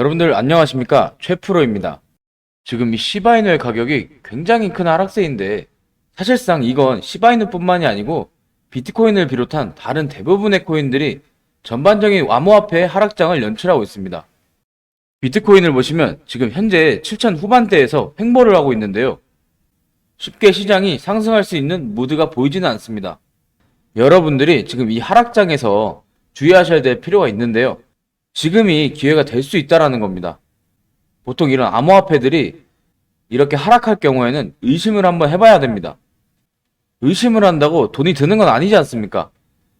여러분들 안녕하십니까 최프로입니다. 지금 이 시바이누의 가격이 굉장히 큰 하락세인데 사실상 이건 시바이누 뿐만이 아니고 비트코인을 비롯한 다른 대부분의 코인들이 전반적인 암호화폐의 하락장을 연출하고 있습니다. 비트코인을 보시면 지금 현재 7천 후반대에서 횡보를 하고 있는데요. 쉽게 시장이 상승할 수 있는 무드가 보이지는 않습니다. 여러분들이 지금 이 하락장에서 주의하셔야 될 필요가 있는데요. 지금이 기회가 될 수 있다라는 겁니다. 보통 이런 암호화폐들이 이렇게 하락할 경우에는 의심을 한번 해봐야 됩니다. 의심을 한다고 돈이 드는 건 아니지 않습니까?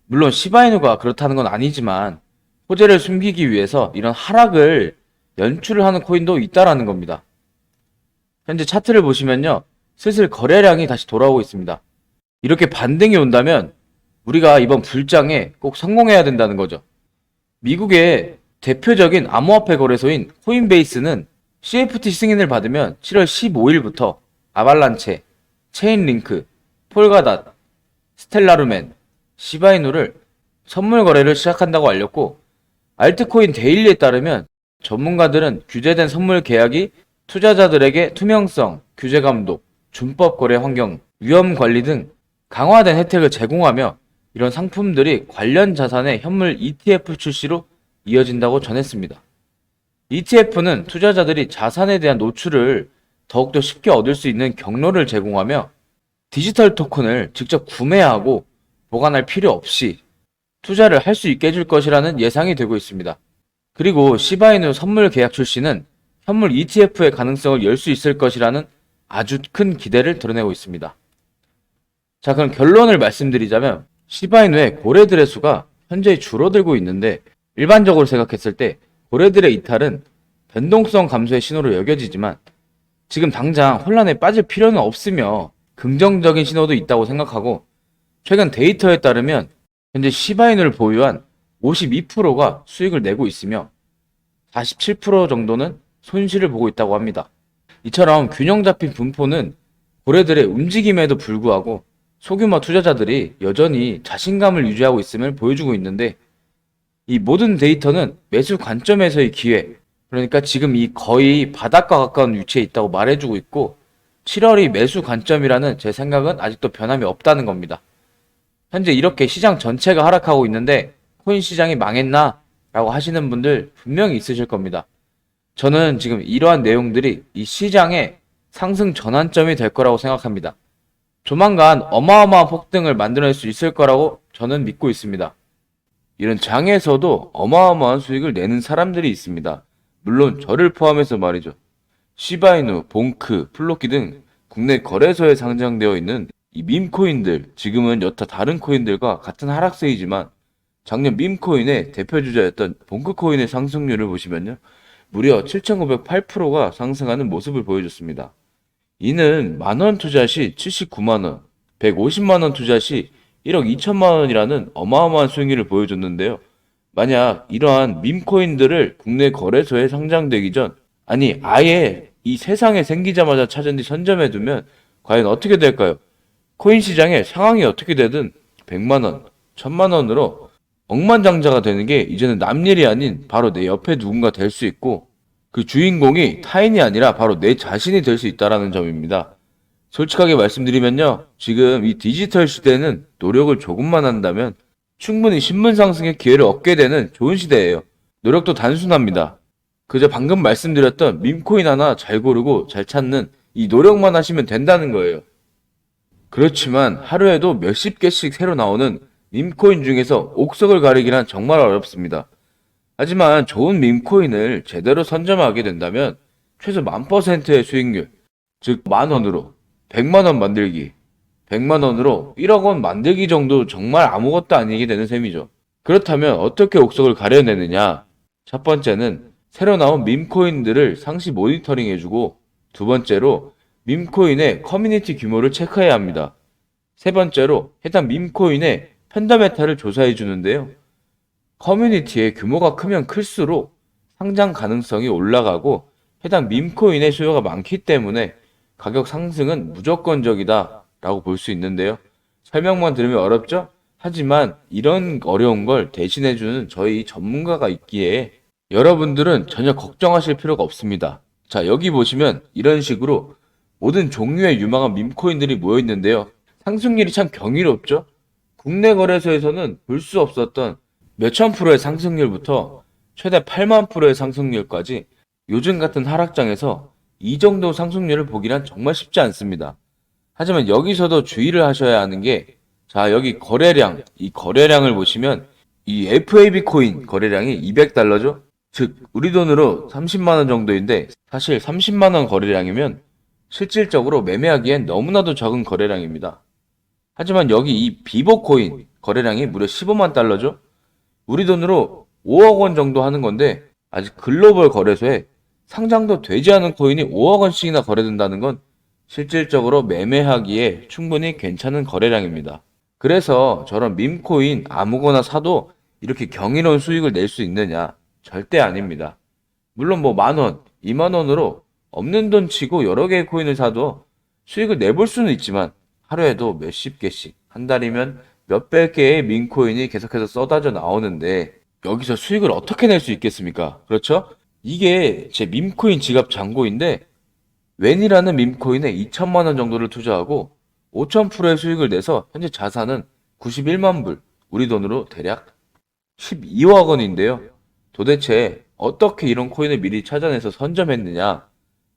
물론 시바이누가 그렇다는 건 아니지만 호재를 숨기기 위해서 이런 하락을 연출을 하는 코인도 있다라는 겁니다. 현재 차트를 보시면요. 슬슬 거래량이 다시 돌아오고 있습니다. 이렇게 반등이 온다면 우리가 이번 불장에 꼭 성공해야 된다는 거죠. 미국의 대표적인 암호화폐 거래소인 코인베이스는 CFT 승인을 받으면 7월 15일부터 아발란체, 체인링크, 폴가닷, 스텔라루멘, 시바이누를 선물 거래를 시작한다고 알렸고 알트코인 데일리에 따르면 전문가들은 규제된 선물 계약이 투자자들에게 투명성, 규제 감독, 준법 거래 환경, 위험 관리 등 강화된 혜택을 제공하며 이런 상품들이 관련 자산의 현물 ETF 출시로 이어진다고 전했습니다. ETF는 투자자들이 자산에 대한 노출을 더욱더 쉽게 얻을 수 있는 경로를 제공하며 디지털 토큰을 직접 구매하고 보관할 필요 없이 투자를 할 수 있게 해줄 것이라는 예상이 되고 있습니다. 그리고 시바이누 선물 계약 출시는 현물 ETF의 가능성을 열 수 있을 것이라는 아주 큰 기대를 드러내고 있습니다. 자, 그럼 결론을 말씀드리자면 시바이누의 고래들의 수가 현재 줄어들고 있는데 일반적으로 생각했을 때 고래들의 이탈은 변동성 감소의 신호로 여겨지지만 지금 당장 혼란에 빠질 필요는 없으며 긍정적인 신호도 있다고 생각하고 최근 데이터에 따르면 현재 시바이누를 보유한 52%가 수익을 내고 있으며 47% 정도는 손실을 보고 있다고 합니다. 이처럼 균형 잡힌 분포는 고래들의 움직임에도 불구하고 소규모 투자자들이 여전히 자신감을 유지하고 있음을 보여주고 있는데 이 모든 데이터는 매수 관점에서의 기회, 그러니까 지금 이 거의 바닥과 가까운 위치에 있다고 말해주고 있고 7월이 매수 관점이라는 제 생각은 아직도 변함이 없다는 겁니다. 현재 이렇게 시장 전체가 하락하고 있는데 코인 시장이 망했나? 라고 하시는 분들 분명히 있으실 겁니다. 저는 지금 이러한 내용들이 이 시장의 상승 전환점이 될 거라고 생각합니다. 조만간 어마어마한 폭등을 만들어낼 수 있을 거라고 저는 믿고 있습니다. 이런 장에서도 어마어마한 수익을 내는 사람들이 있습니다. 물론 저를 포함해서 말이죠. 시바이누, 봉크, 플로키 등 국내 거래소에 상장되어 있는 이 밈코인들, 지금은 여타 다른 코인들과 같은 하락세이지만 작년 밈코인의 대표주자였던 봉크코인의 상승률을 보시면요. 무려 7,908%가 상승하는 모습을 보여줬습니다. 이는 만원 투자 시 79만원, 150만원 투자 시 1억 2천만 원이라는 어마어마한 수익률을 보여줬는데요. 만약 이러한 밈코인들을 국내 거래소에 상장되기 전, 아니, 아예 이 세상에 생기자마자 찾은 뒤 선점해두면 과연 어떻게 될까요? 코인 시장의 상황이 어떻게 되든 100만원, 1000만원으로 억만장자가 되는 게 이제는 남일이 아닌 바로 내 옆에 누군가 될 수 있고 그 주인공이 타인이 아니라 바로 내 자신이 될 수 있다라는 점입니다. 솔직하게 말씀드리면요. 지금 이 디지털 시대는 노력을 조금만 한다면 충분히 신분 상승의 기회를 얻게 되는 좋은 시대예요. 노력도 단순합니다. 그저 방금 말씀드렸던 밈코인 하나 잘 고르고 잘 찾는 이 노력만 하시면 된다는 거예요. 그렇지만 하루에도 몇십 개씩 새로 나오는 밈코인 중에서 옥석을 가리기란 정말 어렵습니다. 하지만 좋은 밈코인을 제대로 선점하게 된다면 최소 만 퍼센트의 수익률, 즉 만 원으로 100만 원 만들기, 100만 원으로 1억 원 만들기 정도 정말 아무것도 아니게 되는 셈이죠. 그렇다면 어떻게 옥석을 가려내느냐? 첫 번째는 새로 나온 밈코인들을 상시 모니터링 해주고 두 번째로 밈코인의 커뮤니티 규모를 체크해야 합니다. 세 번째로 해당 밈코인의 펀더메타를 조사해 주는데요. 커뮤니티의 규모가 크면 클수록 상장 가능성이 올라가고 해당 밈코인의 수요가 많기 때문에 가격 상승은 무조건적이다 라고 볼 수 있는데요. 설명만 들으면 어렵죠? 하지만 이런 어려운 걸 대신해주는 저희 전문가가 있기에 여러분들은 전혀 걱정하실 필요가 없습니다. 자, 여기 보시면 이런 식으로 모든 종류의 유망한 밈코인들이 모여 있는데요. 상승률이 참 경이롭죠? 국내 거래소에서는 볼 수 없었던 몇천 프로의 상승률부터 최대 8만 프로의 상승률까지 요즘 같은 하락장에서 이 정도 상승률을 보기란 정말 쉽지 않습니다. 하지만 여기서도 주의를 하셔야 하는 게, 자, 여기 거래량, 이 거래량을 보시면 이 FAB 코인 거래량이 200달러죠? 즉, 우리 돈으로 30만원 정도인데, 사실 30만원 거래량이면 실질적으로 매매하기엔 너무나도 적은 거래량입니다. 하지만 여기 이 비보 코인 거래량이 무려 15만 달러죠? 우리 돈으로 5억 원 정도 하는 건데, 아직 글로벌 거래소에 상장도 되지 않은 코인이 5억 원씩이나 거래된다는 건 실질적으로 매매하기에 충분히 괜찮은 거래량입니다. 그래서 저런 밈코인 아무거나 사도 이렇게 경이로운 수익을 낼 수 있느냐? 절대 아닙니다. 물론 뭐 만 원, 이만 원으로 없는 돈 치고 여러 개의 코인을 사도 수익을 내볼 수는 있지만 하루에도 몇십 개씩, 한 달이면 몇백 개의 밈코인이 계속해서 쏟아져 나오는데 여기서 수익을 어떻게 낼 수 있겠습니까? 그렇죠? 이게 제 밈코인 지갑 잔고인데 웬이라는 밈코인에 2천만 원 정도를 투자하고 5,000%의 수익을 내서 현재 자산은 91만 불, 우리 돈으로 대략 12억 원인데요. 도대체 어떻게 이런 코인을 미리 찾아내서 선점했느냐?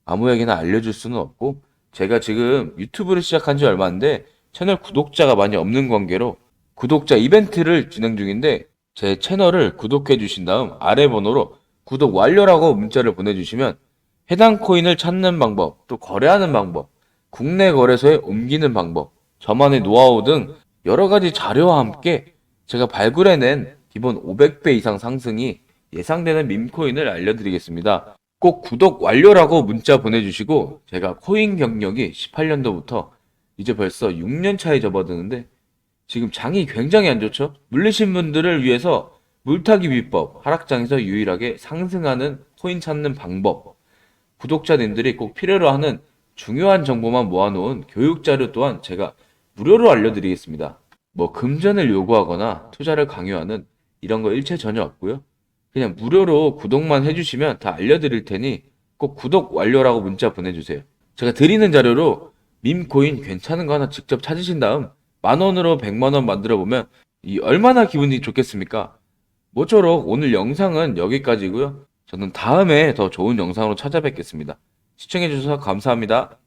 아무에게나 알려줄 수는 없고 제가 지금 유튜브를 시작한 지 얼마인데 채널 구독자가 많이 없는 관계로 구독자 이벤트를 진행 중인데 제 채널을 구독해 주신 다음 아래 번호로 구독 완료라고 문자를 보내주시면 해당 코인을 찾는 방법, 또 거래하는 방법, 국내 거래소에 옮기는 방법, 저만의 노하우 등 여러 가지 자료와 함께 제가 발굴해낸 기본 500배 이상 상승이 예상되는 밈코인을 알려드리겠습니다. 꼭 구독 완료라고 문자 보내주시고 제가 코인 경력이 18년도부터 이제 벌써 6년 차에 접어드는데 지금 장이 굉장히 안 좋죠? 물리신 분들을 위해서 물타기 비법, 하락장에서 유일하게 상승하는 코인 찾는 방법, 구독자님들이 꼭 필요로 하는 중요한 정보만 모아놓은 교육 자료 또한 제가 무료로 알려드리겠습니다. 뭐 금전을 요구하거나 투자를 강요하는 이런 거 일체 전혀 없고요. 그냥 무료로 구독만 해주시면 다 알려드릴 테니 꼭 구독 완료라고 문자 보내주세요. 제가 드리는 자료로 밈코인 괜찮은 거 하나 직접 찾으신 다음 만 원으로 백만 원 만들어 보면 이 얼마나 기분이 좋겠습니까? 모쪼록 오늘 영상은 여기까지고요. 저는 다음에 더 좋은 영상으로 찾아뵙겠습니다. 시청해주셔서 감사합니다.